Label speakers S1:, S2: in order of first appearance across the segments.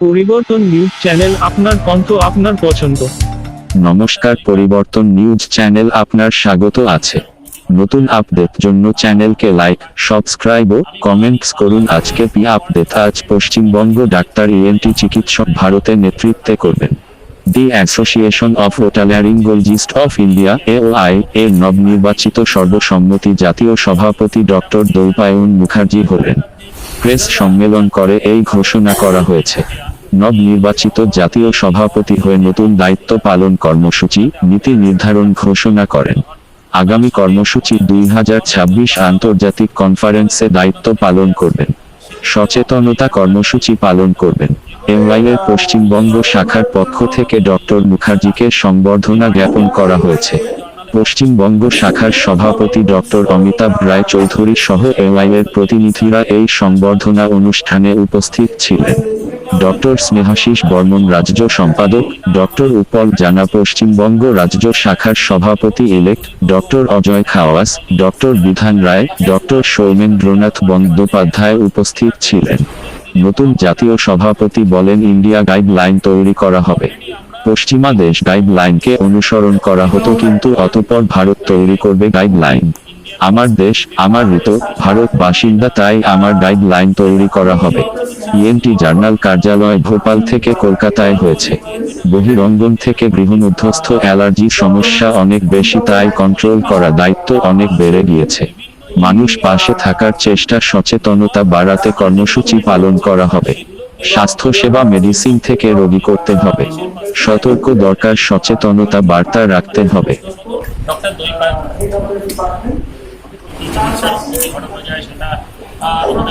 S1: পরিবর্তন news channel আপনার আপনার পছন্দ।
S2: নমস্কার, পরিবর্তন নিউজ চ্যানেল আপনার স্বাগত আছে। নতুন আপডেট জন্য চ্যানেলকে লাইক, সাবস্ক্রাইব ও কমেন্টস করুন। আজকে পি আপডেট? আজ পশ্চিমবঙ্গ ডাক্তার ইএনটি চিকিৎসক ভারতে নেতৃত্বে করবেন। The association of otolaryngologists of India AOI এর নবনির্বাচিত সর্বসম্মতি জাতীয় সভাপতি ডক্টর দৈপায়ন মুখার্জি হলেন। প্রেস সম্মেলন করে এই ঘোষণা করা হয়েছে। নবনির্বাচিত জাতীয় সভাপতি হয়ে নতুন দায়িত্ব পালন কর্মসূচি, নীতি নির্ধারণ ঘোষণা করেন। আগামী কর্মসূচি দুই হাজার ছাব্বিশ আন্তর্জাতিক কনফারেন্সে দায়িত্ব পালন করবেন। সচেতনতা কর্মসূচি পালন করবেন। এমআই এর পশ্চিমবঙ্গ শাখার পক্ষ থেকে ডক্টর মুখার্জিকে সংবর্ধনা জ্ঞাপন করা হয়েছে। পশ্চিমবঙ্গ শাখার সভাপতি ডক্টর অমিতাভ রায় চৌধুরী সহ এমআই এর প্রতিনিধিরা এই সংবর্ধনা অনুষ্ঠানে উপস্থিত ছিলেন। ডক্টর স্নেহাশিস বর্মন রাজ্য সম্পাদক, ডক্টর উপল জানা পশ্চিমবঙ্গ রাজ্য শাখার সভাপতি elect doctor Ajay Khawas, doctor Bidhan Roy, doctor Soumendranath Bandyopadhyay উপস্থিত ছিলেন। নতুন জাতীয় সভাপতি বলেন ইন্ডিয়া গাইডলাইন তৈরি করা হবে। পশ্চিমা দেশ গাইডলাইনকে অনুসরণ করা হতো কিন্তু অতপর ভারত তৈরি করবে গাইডলাইন। আমার দেশ, আমার ঋতু, ভারত বাসিন্দা তাই আমার গাইডলাইন তৈরি করা হবে। ইএনটি জার্নাল কার্যালয় ভোপাল থেকে কলকাতায় হয়েছে। বহিরঙ্গন থেকে গৃহমধ্যস্থ অ্যালার্জি সমস্যা অনেক বেশি তাই কন্ট্রোল করা দায়িত্ব অনেক বেড়ে গিয়েছে। মানুষ পাশে থাকার চেষ্টা সচেতনতা বাড়াতে কর্মসূচি পালন করা হবে। স্বাস্থ্যসেবা মেডিসিন থেকে রোগী করতে হবে। সতর্ক দরকার সচেতনতা বার্তা রাখতে হবে।
S3: ডক্টর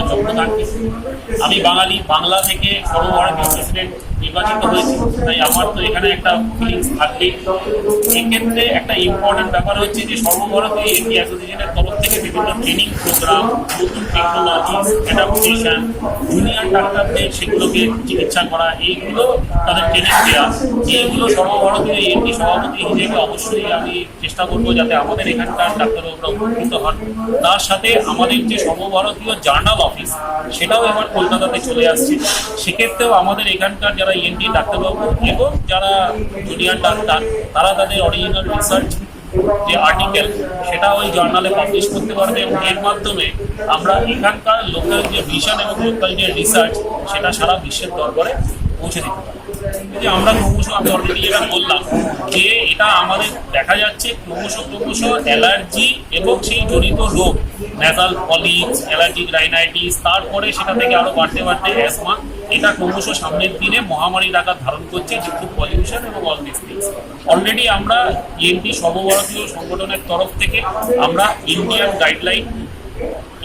S3: লক্ষ্য থাকবে আমি বাঙালি বাংলা থেকে সর্বভারতীয় প্রেসিডেন্ট নির্বাচিত হয়েছি। তাই আমার তো এখানে একটা ফিলিংস থাকবেই। এক্ষেত্রে একটা ইম্পর্টেন্ট ব্যাপার হচ্ছে যে সর্বভারতীয় এপি অ্যাসোসিয়েশনের তরফ থেকে বিভিন্ন ট্রেনিং প্রোগ্রাম নতুন টেকনোলজি অ্যাডাপ্টেশন জুনিয়র ডাক্তারদের সেগুলোকে চিকিৎসা করা, এইগুলো তাদের ট্রেনিং দেওয়া এইগুলো সর্বভারতীয় এপি সভাপতি হিসেবে অবশ্যই আমি চেষ্টা করব যাতে আমাদের এখানকার ডাক্তারবাবুরা উপকৃত হন। তার সাথে আমাদের যে সর্বভারতীয় জার্নাল অফিস সেটাও এবার কলকাতাতে চলে আসছে। সেক্ষেত্রেও আমাদের এখানকার যারা ইএনটি ডাক্তারবাবু, এবং যারা জুনিয়র ডাক্তার, তারা তাদের অরিজিনাল রিসার্চ যে আর্টিকেল সেটা ওই জার্নালে পাবলিশ করতে পারবে এবং এর মাধ্যমে আমরা এখানকার লোকাল যে ভিশন এবং লোকাল যে রিসার্চ সেটা সারা বিশ্বের দরবারে পৌঁছে দিতে এই যে আমরা ক্রমশ আমি অলরেডি যেটা বললাম যে এটা আমাদের দেখা যাচ্ছে ক্রমশ ক্রমশ অ্যালার্জি এবং সেই জড়িত রোগ ন্যাসাল পলিপস অ্যালার্জিক রাইনাইটিস তারপরে সেটা থেকে আরও বাড়তে বাড়তে অ্যাসমা এটা ক্রমশ সামনের দিনে মহামারীর আকার ধারণ করছে যেহেতু পলিউশন এবং অল দিস অলরেডি আমরা ইএনটি সর্বভারতীয় সংগঠনের তরফ থেকে আমরা ইন্ডিয়ান গাইডলাইন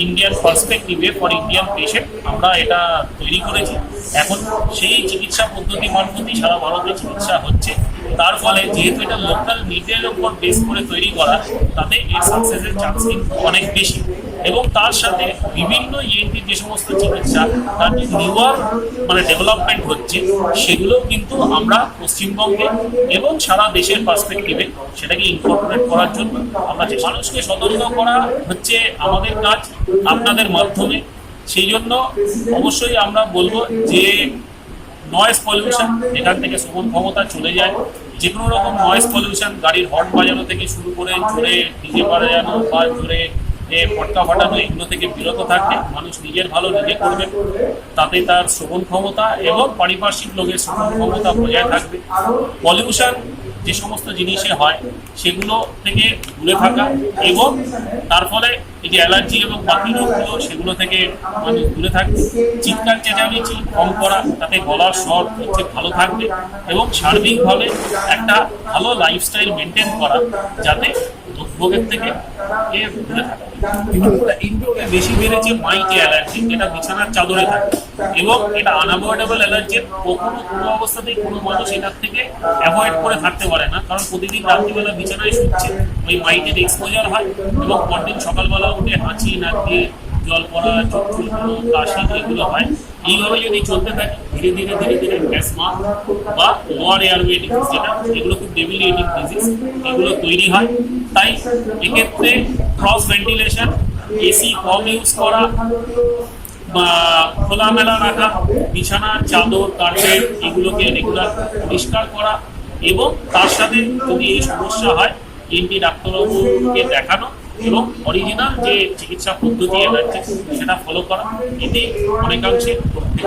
S3: ইন্ডিয়ান পার্সপেক্টিভে ফর ইন্ডিয়ান পেশেন্ট আমরা এটা তৈরি করেছি। এখন সেই চিকিৎসা পদ্ধতি মারফতই সারা ভারতে চিকিৎসা হচ্ছে। তার ফলে যেহেতু এটা লোকাল নিডের উপর বেস করে তৈরি করা, তাতে এর সাকসেসের চান্স অনেক বেশি। এবং তার সাথে বিভিন্ন ইএনটি যে সমস্ত চিকিৎসা, তার যে নিউয়ার মানে ডেভেলপমেন্ট হচ্ছে সেগুলো কিন্তু আমরা পশ্চিমবঙ্গে এবং সারা দেশের পার্সপেক্টিভে সেটাকে ইনকর্পোরেট করার জন্য আমরা চেষ্টা- মানুষকে সতর্ক করা হচ্ছে আমাদের কাজ, আপনাদের মাধ্যমে। সেই জন্য অবশ্যই আমরা বলব যে নয়েজ পলিউশন এখান থেকে শ্রবণ ক্ষমতা চলে যায়। যে কোনো রকম নয়েজ পলিউশন গাড়ির হর্ন বাজানো থেকে শুরু করে জোরে ডিজে বাজানো বা জোরে পটকা ফাটানো এগুলো থেকে বিরত থাকবে মানুষ নিজের ভালো নিজে করবে। তাতে তার শ্রবণ ক্ষমতা এবং পারিপার্শ্বিক লোকের শ্রবণ ক্ষমতা বজায় থাকবে। পলিউশন যে সমস্ত জিনিসে হয়, সেগুলো থেকে দূরে থাকা এবং তার ফলে এই যে অ্যালার্জি এবং বাকি রোগগুলো, সেগুলো থেকে মানুষ দূরে থাকবে চিৎকার, চেঁচামেচি কম করা, তাতে গলার স্বর হচ্ছে ভালো থাকবে এবং সার্বিকভাবে একটা ভালো লাইফস্টাইল মেনটেন করা, যাতে রোগের থেকে এ দূরে থাকা। ইন্ডোরে বেশি বেড়েছে মাইকে অ্যালার্জি যেটা বিছানার চাদরে থাকে। এবং এটা আনঅ্যাভয়েডেবল অ্যালার্জি কখনো কোনো অবস্থাতেই কোনো মানুষ এটার থেকে অ্যাভয়েড করে থাকতে পারে না। কারণ প্রতিদিন রাত্রিবেলা বিছানায় শুচ্ছে, ওই মাইকের এক্সপোজার হয় এবং পরদিন সকালবেলা উঠে হাঁচি, নাক দিয়ে জল পড়া, চোখ কাশি এগুলো হয়। এইভাবে যদি চলতে থাকে, ধীরে ধীরে ধীরে ধীরে অ্যাসমা বা লোয়ার এয়ারওয়ে ডিজিজ যেটা, এগুলো খুব ডেবিলিয়েটিং ডিজিজ এগুলো তৈরি হয়। তাই এক্ষেত্রে ক্রস ভেন্টিলেশন এসি কম ইউজ করা আহ, খোলামেলা রাখা বিছানা চাদর কার্পেট এগুলোকে রেগুলার পরিষ্কার করা এবং তার সাথে যদি এই সমস্যা হয় এমপি ডাক্তারবাবুকে দেখানো এবং অরিজিনাল যে চিকিৎসা পদ্ধতি এনার্জি সেটা ফলো করা। এতে অনেকাংশে প্রত্যেক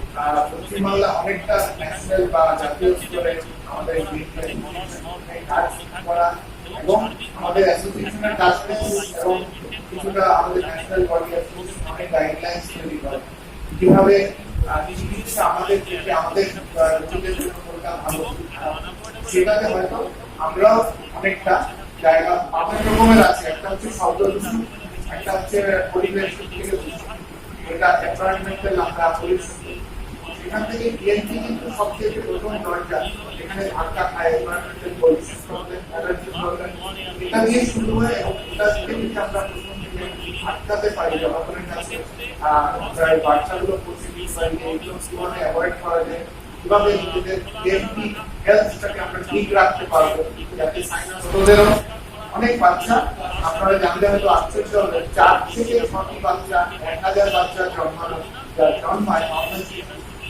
S4: পশ্চিমবাংলা অনেকটা ন্যাশনাল বা জাতীয় স্তরে আমাদের কাজ করা এবং আমাদের অ্যাসোসিয়েশনের কাজ এবং কিছুটা আমাদের ন্যাশনাল বডি অনেক গাইডলাইন্স তৈরি করে। কীভাবে আমাদের থেকে আমাদের ভালো, সেটাতে হয়তো আমরাও অনেকটা জায়গা অনেক রকমের আছে, একটা হচ্ছে শব্দ দূষণ, একটা হচ্ছে পরিবেশ এটা এনভায়রনমেন্টাল আমরা পরিবেশ সেখান থেকে বিএনপি কিন্তু সবচেয়ে প্রথম দরজা এখানে ধাক্কা খায় এটা দিয়ে শুরু হয় এবং এটা থেকে আমরা প্রথম থেকে আটকাতে পারি জনগণের কাছে আহ, আমরা এই বাচ্চাগুলো পরিস্থিতি পারি এইগুলো কীভাবে অ্যাভয়েড করা যায় কীভাবে নিজেদের বিএনপি হেলথটাকে আমরা ঠিক রাখতে পারব যাতে সাইনাস অনেক বাচ্চা আপনারা জানলে হয়তো আশ্চর্য হবে চার থেকে ছটি বাচ্চা এক হাজার বাচ্চা জন্মানো জন্মায় নর্মালি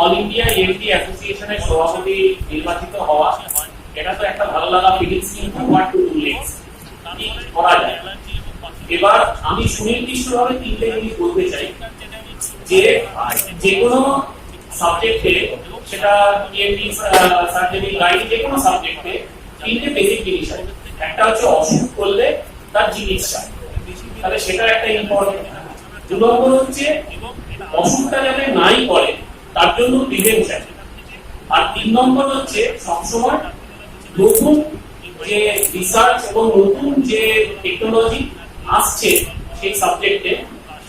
S3: অল ইন্ডিয়া এমটি অ্যাসোসিয়েশনের সভাপতি নির্বাচিত হওয়া, এটা তো একটা ভালো লাগা ফিলিংস কিন্তু হোয়াট টু ডু নেক্সট করা যায়? এবার আমি সুনির্দিষ্টভাবে তিনটে জিনিস বলতে চাই। যে যে কোনো সাবজেক্টে সেটা ইএনটি সার্জারি গাইড যে কোনো সাবজেক্টে তিনটে বেসিক জিনিস আছে। একটা হচ্ছে অসুখ করলে তার চিকিৎসা। তাহলে সেটা একটা ইম্পর্টেন্ট দু নম্বর হচ্ছে অসুখটা যাতে নাই করে তার জন্য প্রিভেনশন আর তিন নম্বর হচ্ছে সবসময় নতুন যে রিসার্চ এবং নতুন যে টেকনোলজি আসছে সেই সাবজেক্টে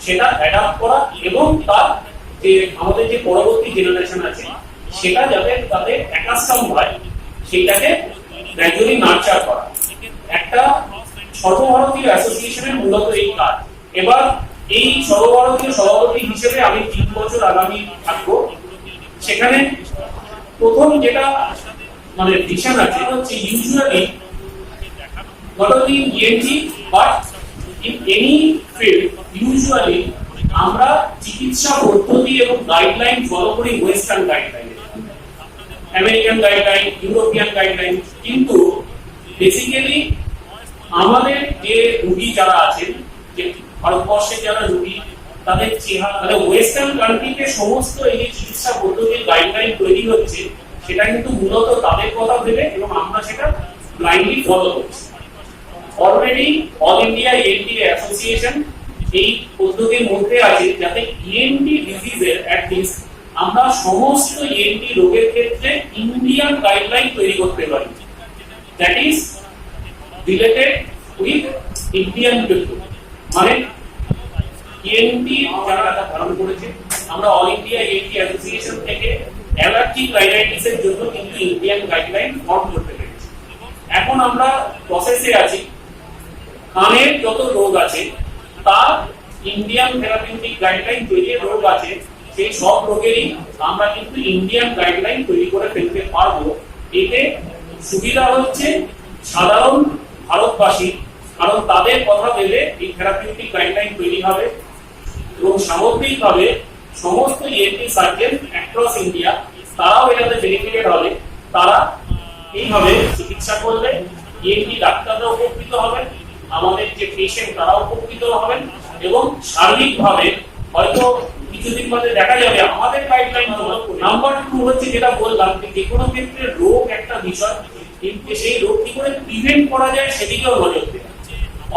S3: সেটা অ্যাডাপ্ট করা এবং তার যে আমাদের যে পরবর্তী জেনারেশন আছে, সেটা যাতে তাতে অ্যাকাস্টম হয় সেইটাকে গ্র্যাজুয়ালি নার্চার করা। একটা সর্বভারতীয় অ্যাসোসিয়েশনের মূলত এই কাজ। এবার এই সর্বভারতীয় সভাপতি হিসেবে আমি তিন বছর আগামী থাকব। সেখানে প্রথম যেটা মানে ভিশন আছে হচ্ছে usually not only in ENT but in any field আমরা চিকিৎসা পদ্ধতি এবং গাইডলাইন ফলো করি western guideline American guideline European guideline কিন্তু বেসিক্যালি আমাদের যে রুগী যারা আছেন, যে ভারতবর্ষে যারা রুগী, তাদের চেহারা মানে ওয়েস্টার্ন কান্ট্রিতে সমস্ত এই যে চিকিৎসা পদ্ধতির গাইডলাইন তৈরি হচ্ছে, সেটা কিন্তু মূলত তাদের কথা ভেবে এবং আমরা সেটা ব্লাইন্ডলি ফলো করছি। অলরেডি অল ইন্ডিয়া অ্যাসোসিয়েশন এই পদ্ধতির মধ্যে আছে, যাতে ইএনটি ডিজিজের অ্যাটলিস্ট আমরা সমস্ত ইএনটি রোগের ক্ষেত্রে ইন্ডিয়ান গাইডলাইন তৈরি করতে পারি। That is related with Indian মানে ইএনটি যারা এটা ধারণ করেছে, আমরা অল ইন্ডিয়া ইএনটি অ্যাসোসিয়েশন থেকে অ্যালার্জি গাইডলাইন্স এর জন্য কিন্তু ইন্ডিয়ান গাইডলাইন ফর্ম করতে পেরেছি। এখন আমরা প্রসেসে আছি। কানের যত রোগ আছে, তার ইন্ডিয়ান থেরাপিউটিক গাইডলাইন তৈরি রোগ আছে, সেই সব রোগেরই আমরা কিন্তু ইন্ডিয়ান গাইডলাইন তৈরি করে ফেলতে পারব। এতে সুবিধা হচ্ছে সাধারণ ভারতবাসী, কারণ তাদের কথা ভেবে এই থেরাপিউটিক গাইডলাইন তৈরি হবে। এবং সামগ্রিকভাবে সমস্ত ইএনটি সার্জন অ্যাক্রস ইন্ডিয়া তারাও এটাতে বেনিফিটেড হবে। তারা এইভাবে চিকিৎসা করলে ইএনটি ডাক্তাররা উপকৃত হবেন, আমাদের যে পেশেন্ট তারাও উপকৃত হবেন এবং সার্বিকভাবে হয়তো কিছুদিন বাদে দেখা যাবে আমাদের গাইডলাইন নাম্বার টু হচ্ছে যেটা বললাম যে যে কোনো ক্ষেত্রে রোগ একটা বিষয়, কিন্তু সেই রোগ কি করে প্রিভেন্ট করা যায় সেদিকেও নজর।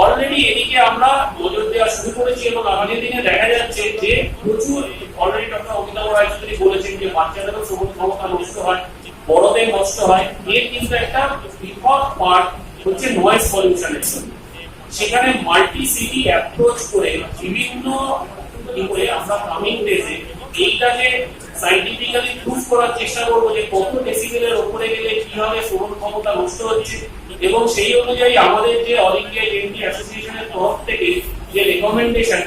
S3: অলরেডি এদিকে আমরা নজর দেওয়া শুরু করেছি এবং আগামী দিনে দেখা যাচ্ছে যে প্রচুর অলরেডি ডক্টর অমিতাভ রায়চৌধুরী বলেছেন যে বাচ্চাদেরও শ্রবণ ক্ষমতা নষ্ট হয়, বড়দের নষ্ট হয়। এর কিন্তু একটা বৃহৎ পার্ট হচ্ছে নয়েজ পলিউশনের জন্য। সেখানে মাল্টি সিটি অ্যাপ্রোচ করে বিভিন্ন আমরা কামিং ডেজে এইটাকে সাইন্টিফিক্যালি প্রুফ করার চেষ্টা করব যে কত ডেসিবেলের উপরে গেলে কীভাবে শ্রবণ ক্ষমতা নষ্ট হচ্ছে এবং সেই অনুযায়ী আমাদের যে অল ইন্ডিয়া এনটি অ্যাসোসিয়েশনের তরফ থেকে যে রেকমেন্ডেশন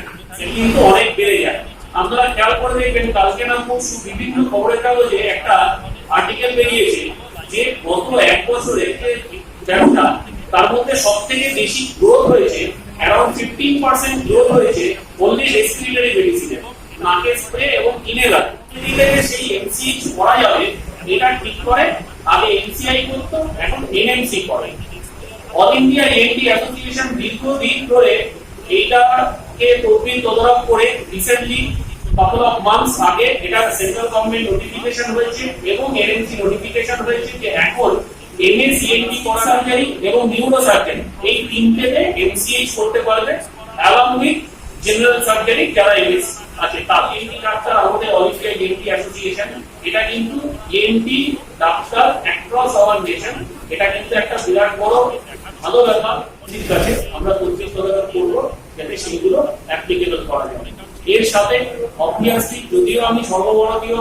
S3: কিন্তু অনেক বেড়ে যায়। আপনারা খেয়াল করে দেখবেন, কালকে না পরশু বিভিন্ন খবরের কাগজে একটা আর্টিকেল বেরিয়েছে যে গত এক বছরে যে ব্যবসা, তার মধ্যে সব থেকে বেশি গ্রোথ হয়েছে অ্যারাউন্ড ফিফটিন পার্সেন্ট গ্রোথ হয়েছে অনলি রেসপিরেটরি মেডিসিনে নাকের স্প্রে এবং ইনহেলার দিলে সেই এমসিএইচ করা যাবে, এটা ঠিক করে আগে এমসিআই করতো, এখন এনএমসি করে। অল ইন্ডিয়া এনটি অ্যাসোসিয়েশন দীর্ঘদিন ধরে এইটাকে তদবির তদারক করে রিসেন্টলি কাপল অফ মান্থস আগে এটা সেন্ট্রাল গভর্নমেন্ট নোটিফিকেশন হয়েছে এবং এনএমসি নোটিফিকেশন হয়েছে যে এখন এমএস ইএনটি এবং নিউরো সার্জারি এই তিনটেতে এমসিএইচ করতে পারবে অ্যালং উইথ জেনারেল সার্জারি যারা এমএস আছে। এনটি ডাক্তার আমাদের অল এনটি অ্যাসোসিয়েশন, এটা কিন্তু এনটি ডাক্তার অ্যাক্রস আওয়ার নেশন এটা কিন্তু একটা বিরাট বড় ভালো ব্যাপার। ঠিক আছে, আমরা তদবির তদারক করব যাতে সেইগুলো অ্যাপ্লিকেবল করা যায়। এর সাথে অবভিয়াসলি যদিও আমি সর্বভারতীয়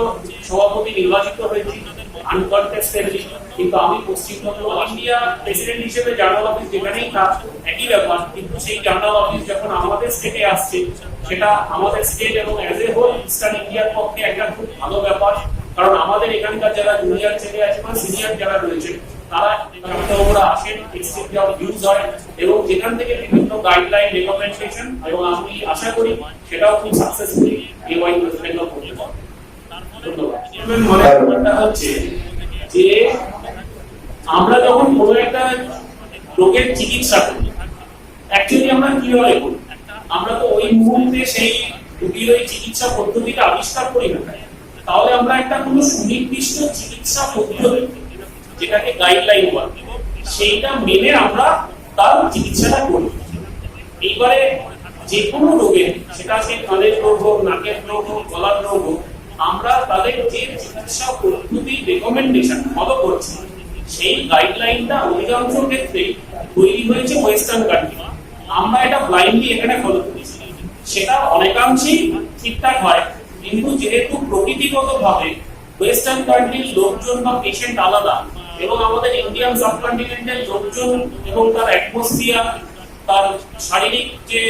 S3: সভাপতি নির্বাচিত হয়েছি আনকনটেস্টেডলি কিন্তু আমি পশ্চিমবঙ্গ ইন্ডিয়া প্রেসিডেন্ট হিসেবে জার্নাল অফিস যেখানেই থাক একই ব্যাপার, কিন্তু সেই জার্নাল অফিস যখন আমাদের স্টেটে আসছে সেটা আমাদের স্টেট এবং অ্যাজ এ হোল ইস্টার্ন ইন্ডিয়ার পক্ষে একটা খুব ভালো ব্যাপার। কারণ আমাদের এখানকার যারা জুনিয়র ছেলে আছে বা সিনিয়র যারা রয়েছে তারা ওরা আসেন এক্সচেঞ্জ অফ ভিউজ হয় এবং যেখান থেকে বিভিন্ন গাইডলাইন রেকমেন্ডেশন এবং আমি আশা করি সেটাও খুব সাকসেসফুলি এওয়াই প্রেসিডেন্ট করতে পারবে। ধন্যবাদ। হচ্ছে যে আমরা যখন কোনো একটা রোগের চিকিৎসা করি অ্যাকচুয়ালি আমরা কীভাবে করি। আমরা তো ওই মুহূর্তে সেই রোগীর ওই চিকিৎসা পদ্ধতিটা আবিষ্কার করি না। তাহলে আমরা একটা কোনো সুনির্দিষ্ট চিকিৎসা পদ্ধতি যেটাকে গাইডলাইন বলে সেইটা মেনে আমরা তার চিকিৎসাটা করি। এইবারে যে কোনো রোগের সেটা সে কানের রোগ হোক, নাকের রোগ হোক, গলার রোগ হোক, আমরা তাদের যে চিকিৎসা পদ্ধতি রেকমেন্ডেশন ফলো করছি, সেই গাইডলাইনটা অধিকাংশ ক্ষেত্রে তৈরি হয়েছে ওয়েস্টার্ন কান্ট্রি আমরা এটা ব্লাইন্ডলি এখানে ফলো করেছি। সেটা অনেকাংশেই ঠিকঠাক হয়, কিন্তু যেহেতু প্রকৃতিগত ভাবে ওয়েস্টার্ন কান্ট্রির লোকজন বা পেশেন্ট আলাদা, এবং আমাদের ইন্ডিয়ান সাবকন্টিনেন্টাল লোকজন এবং তার অ্যাটমসফিয়ার তার শারীরিক যে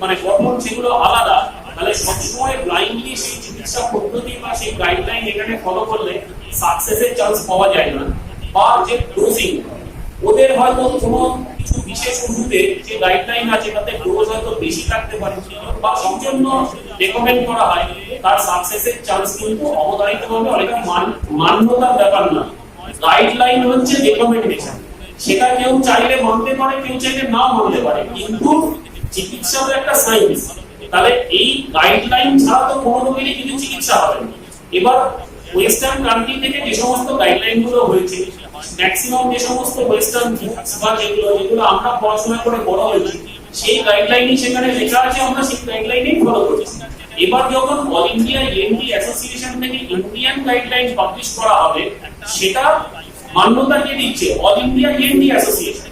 S3: মানে গঠন সেগুলো আলাদা, তাহলে সবসময় ব্লাইন্ডলি সেই চিকিৎসা পদ্ধতি বা সেই গাইডলাইন এখানে ফলো করলে সাকসেসের চান্স পাওয়া যায় না। বা যে ডোজিং ওদের হয়তো কোনো কিছু বিশেষ ওষুধে যে গাইডলাইন আছে তাতে ডোজ হয়তো বেশি থাকতে পারে বা জন্য রেকমেন্ড করা হয়, তার সাকসেসের চান্স কিন্তু অবধারিতভাবে অনেকটা মান- মান্যতার ব্যাপার না। গাইডলাইন হচ্ছে রেকমেন্ডেশন সেটা কেউ চাইলে মানতে পারে, কেউ চাইলে না মানতে পারে, কিন্তু চিকিৎসা তো একটা সায়েন্স তাহলে এই গাইডলাইন ছাড়া তো কোনো রোগেরই কিন্তু চিকিৎসা হবে এবার ওয়েস্টার্ন কান্ট্রি থেকে যে সমস্ত গাইডলাইনগুলো হয়েছে ম্যাক্সিমাম যে সমস্ত ওয়েস্টার্ন বুকস বা যেগুলো যেগুলো আমরা পড়াশোনা করে বড় হয়েছি, সেই গাইডলাইনই সেখানে লেখা আছে, আমরা সেই গাইডলাইনেই ফলো করছি। এবার যখন অল ইন্ডিয়া এনডি অ্যাসোসিয়েশন থেকে ইন্ডিয়ান গাইডলাইন পাবলিশ করা হবে, সেটা মান্যতা কে দিচ্ছে? অল ইন্ডিয়া এনডি অ্যাসোসিয়েশন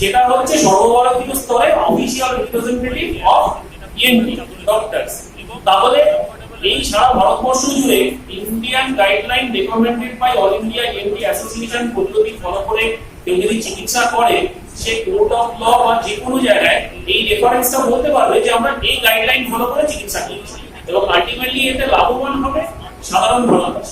S3: যেটা হচ্ছে সর্বভারতীয় স্তরে official representative of ENT doctors তাহলে এই সারা ভারতবর্ষ জুড়ে Indian guideline recommended by all India ENT association পদ্ধতি ফলো করে কেউ যদি চিকিৎসা করে, সে কোর্ট অফ ল বা যে কোনো জায়গায় এই রেফারেন্সটা বলতে পারবে যে আমরা এই গাইডলাইন ফলো করে চিকিৎসা করছি। এবং আলটিমেটলি এতে লাভবান হবে, সাধারণ মানুষ।